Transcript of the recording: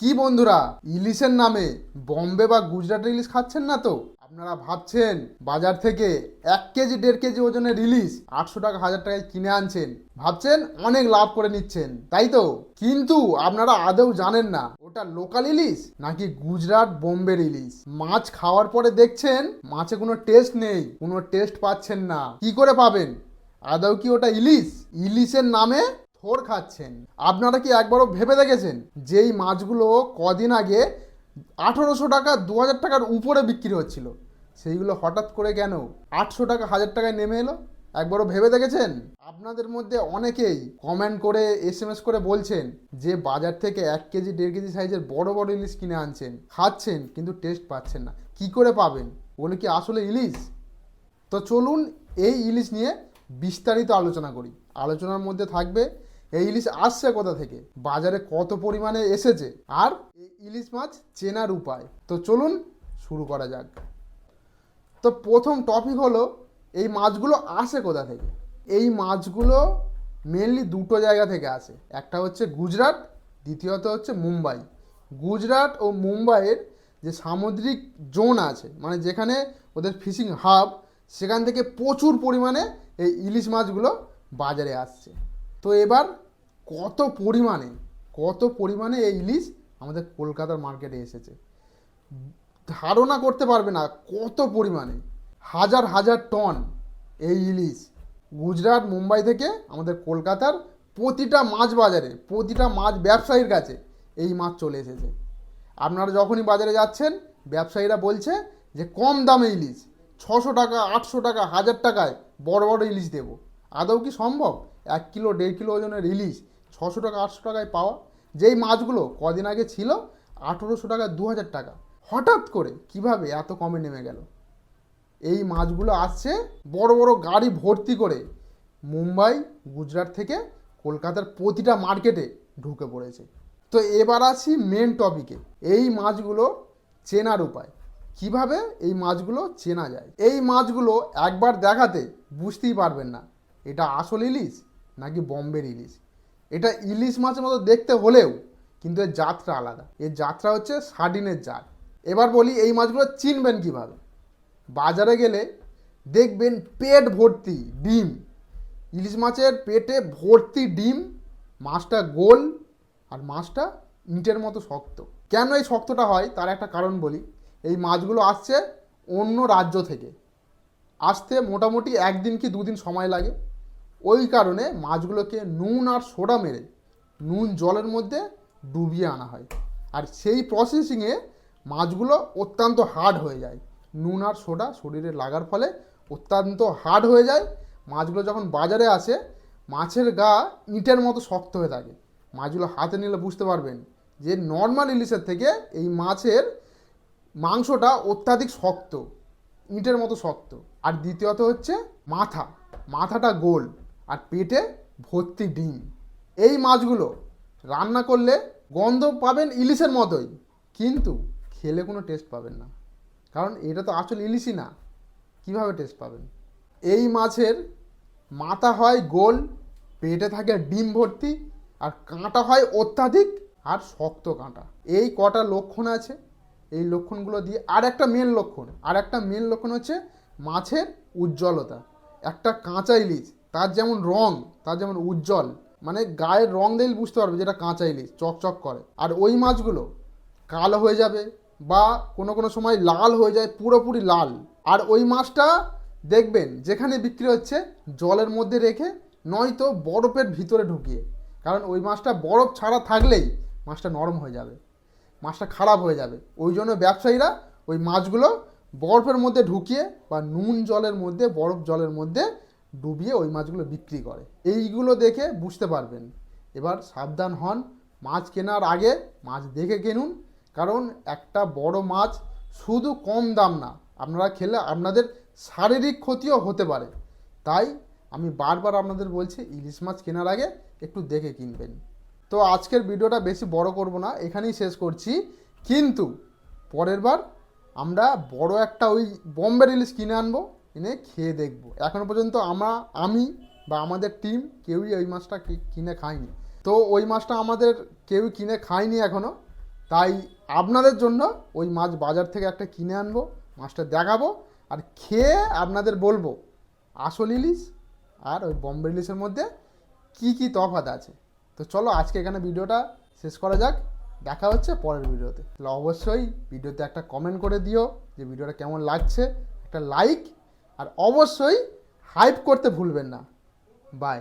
কি বন্ধুরা, ইলিশের নামে বম্বে বা গুজরাটের ইলিশ খাচ্ছেন না তো? আপনারা ভাবছেন বাজার থেকে এক কেজি, দেড় কেজি ওজনের ইলিশ আটশো টাকা, হাজার টাকায় কিনে আনছেন। ভাবছেন অনেক লাভ করে নিচ্ছেন, তাই তো? কিন্তু আপনারা আদৌ জানেন না, ওটা লোকাল ইলিশ নাকি গুজরাট বোম্বের ইলিশ? মাছ খাওয়ার পরে দেখছেন মাছে কোনো টেস্ট নেই, কোনো টেস্ট পাচ্ছেন না। কি করে পাবেন? আদৌ কি ওটা ইলিশ? ইলিশের নামে থোর খাচ্ছেন। আপনারা কি একবারও ভেবে দেখেছেন যেই মাছগুলো কদিন আগে আঠেরোশো টাকা দু হাজার টাকার উপরে বিক্রি হচ্ছিল? সেইগুলো হঠাৎ করে কেন? আটশো টাকা, হাজার টাকায় নেমে এলো? একবারও ভেবে দেখেছেন? আপনাদের মধ্যে অনেকেই কমেন্ট করে এস এম এস করে বলছেন যে বাজার থেকে এক কেজি, দেড় কেজি সাইজের বড় বড় ইলিশ কিনে আনছেন। খাচ্ছেন, কিন্তু টেস্ট পাচ্ছেন না। কি করে পাবেন? ওগুলো কি আসলে ইলিশ? তো চলুন এই ইলিশ নিয়ে বিস্তারিত আলোচনা করি। আলোচনার মধ্যে থাকবে এই ইলিশ আসছে কোথা থেকে? বাজারে কত পরিমাণে এসেছে? আর এই ইলিশ মাছ চেনার উপায়? তো চলুন শুরু করা যাক। তো প্রথম টপিক হলো, এই মাছগুলো আসে কোথা থেকে? এই মাছগুলো মেনলি দুটো জায়গা থেকে আসে। একটা হচ্ছে গুজরাট, দ্বিতীয়ত হচ্ছে মুম্বাই। গুজরাট ও মুম্বাইয়ের যে সামুদ্রিক জোন আছে মানে যেখানে ওদের ফিশিং হাব, সেখান থেকে প্রচুর পরিমাণে এই ইলিশ মাছগুলো বাজারে আসছে। তো এবার কত পরিমাণে কত পরিমাণে এই ইলিশ আমাদের কলকাতার মার্কেটে এসেছে। ধারণা করতে পারবে না কত পরিমাণে। হাজার হাজার টন এই ইলিশ গুজরাট, মুম্বাই থেকে আমাদের কলকাতার প্রতিটা মাছ বাজারে, প্রতিটা মাছ ব্যবসায়ীর কাছে এই মাছ চলে এসেছে। আপনারা যখনই বাজারে যাচ্ছেন, ব্যবসায়ীরা বলছে যে কম দামে ইলিশ, ছশো টাকা, আটশো টাকা, হাজার টাকায় বড় বড় ইলিশ দেবো। আদৌ কি সম্ভব? এক কিলো, দেড় কিলো ওজনের ইলিশ ছশো টাকা, আটশো টাকায় পাওয়া। যেই মাছগুলো কদিন আগে ছিল, আঠেরোশো টাকা দু হাজার টাকা। হঠাৎ করে কীভাবে এত কমে নেমে গেল? এই মাছগুলো আসছে বড় বড় গাড়ি ভর্তি করে মুম্বাই, গুজরাট থেকে কলকাতার প্রতিটা মার্কেটে ঢুকে পড়েছে। তো এবার আসি মেন টপিকে এই মাছগুলো চেনার উপায়। কীভাবে এই মাছগুলো চেনা যায়? এই মাছগুলো একবার দেখাতে বুঝতেই পারবেন না। এটা আসল ইলিশ নাকি বম্বের ইলিশ? এটা ইলিশ মাছের মতো দেখতে হলেও কিন্তু এর যাত্রা আলাদা। এর যাত্রা হচ্ছে সার্ডিনের জাত। এবার বলি এই মাছগুলো চিনবেন কীভাবে? বাজারে গেলে দেখবেন পেট ভর্তি ডিম। ইলিশ মাছের পেটে ভর্তি ডিম, মাছটা গোল আর মাছটা ইটের মতো শক্ত। কেন এই শক্তটা হয়? তার একটা কারণ বলি। এই মাছগুলো আসছে অন্য রাজ্য থেকে। আসতে মোটামুটি একদিন কি দুদিন সময় লাগে। ওই কারণে মাছগুলোকে নুন আর সোডা মেরে নুন জলের মধ্যে ডুবিয়ে আনা হয়। আর সেই প্রসেসিংয়ে মাছগুলো অত্যন্ত হার্ড হয়ে যায়। নুন আর সোডা শরীরে লাগার ফলে অত্যন্ত হার্ড হয়ে যায়। মাছগুলো যখন বাজারে আসে, মাছের গা ইটের মতো শক্ত হয়ে থাকে। মাছগুলো হাতে নিলে বুঝতে পারবেন যে নর্মাল ইলিশের থেকে এই মাছের মাংসটা অত্যাধিক শক্ত, ইটের মতো শক্ত। আর দ্বিতীয়ত হচ্ছে মাথা। মাথাটা গোল। আর পেটে ভর্তি ডিম। এই মাছগুলো রান্না করলে গন্ধ পাবেন ইলিশের মতোই, কিন্তু খেলে কোনো টেস্ট পাবেন না। কারণ এটা তো আসল ইলিশই না। কীভাবে টেস্ট পাবেন? এই মাছের মাথা হয় গোল, পেটে থাকে ডিম ভর্তি, আর কাঁটা হয় অত্যাধিক আর শক্ত কাঁটা। এই কটা লক্ষণ আছে। এই লক্ষণগুলো দিয়ে আর একটা মেন লক্ষণ, আর একটা মেন লক্ষণ হচ্ছে মাছের উজ্জ্বলতা। একটা কাঁচা ইলিশ তার যেমন রং, তার যেমন উজ্জ্বল মানে গায়ের রং দিলে বুঝতে পারবে যেটা কাঁচা ইলিশ, চকচক করে। আর ওই মাছগুলো কালো হয়ে যাবে বা কোনো কোনো সময় লাল হয়ে যায়, পুরোপুরি লাল। আর ওই মাছটা দেখবেন যেখানে বিক্রি হচ্ছে জলের মধ্যে রেখে, নয়তো বরফের ভিতরে ঢুকিয়ে। কারণ ওই মাছটা বরফ ছাড়া থাকলেই মাছটা নরম হয়ে যাবে, মাছটা খারাপ হয়ে যাবে। ওই জন্য ব্যবসায়ীরা ওই মাছগুলো বরফের মধ্যে ঢুকিয়ে বা নুন জলের মধ্যে, বরফ জলের মধ্যে ডুবিয়ে ওই মাছগুলো বিক্রি করে। এইগুলো দেখে বুঝতে পারবেন। এবার সাবধান হন, মাছ কেনার আগে মাছ দেখে কিনুন, কারণ একটা বড় মাছ শুধু কম দাম না, আপনারা খেলে আপনাদের শারীরিক ক্ষতিও হতে পারে। তাই আমি বারবার আপনাদের বলছি, ইলিশ মাছ কেনার আগে একটু দেখে কিনবেন। তো আজকের ভিডিওটা বেশি বড় করব না, এখানেই শেষ করছি। কিন্তু পরের বার আমরা বড় একটা ওই বম্বের ইলিশ কিনে আনব। এনে খেয়ে দেখব। এখনও পর্যন্ত আমরা, আমি বা আমাদের টিম কেউই ওই মাছটা কিনে খাইনি। তো ওই মাছটা আমাদের কেউ কিনে খায়নি এখনও তাই আপনাদের জন্য ওই মাছ বাজার থেকে একটা কিনে আনব, মাছটা দেখাবো আর খেয়ে আপনাদের বলব আসল ইলিশ আর ওই বম্বে ইলিশের মধ্যে কি কি তফাৎ আছে। তো চলো আজকে এখানে ভিডিওটা শেষ করা যাক। দেখা হচ্ছে পরের ভিডিওতে। তাহলে অবশ্যই ভিডিওতে একটা কমেন্ট করে দিও যে ভিডিওটা কেমন লাগছে। একটা লাইক আর অবশ্যই হাইপ করতে ভুলবেন না। বাই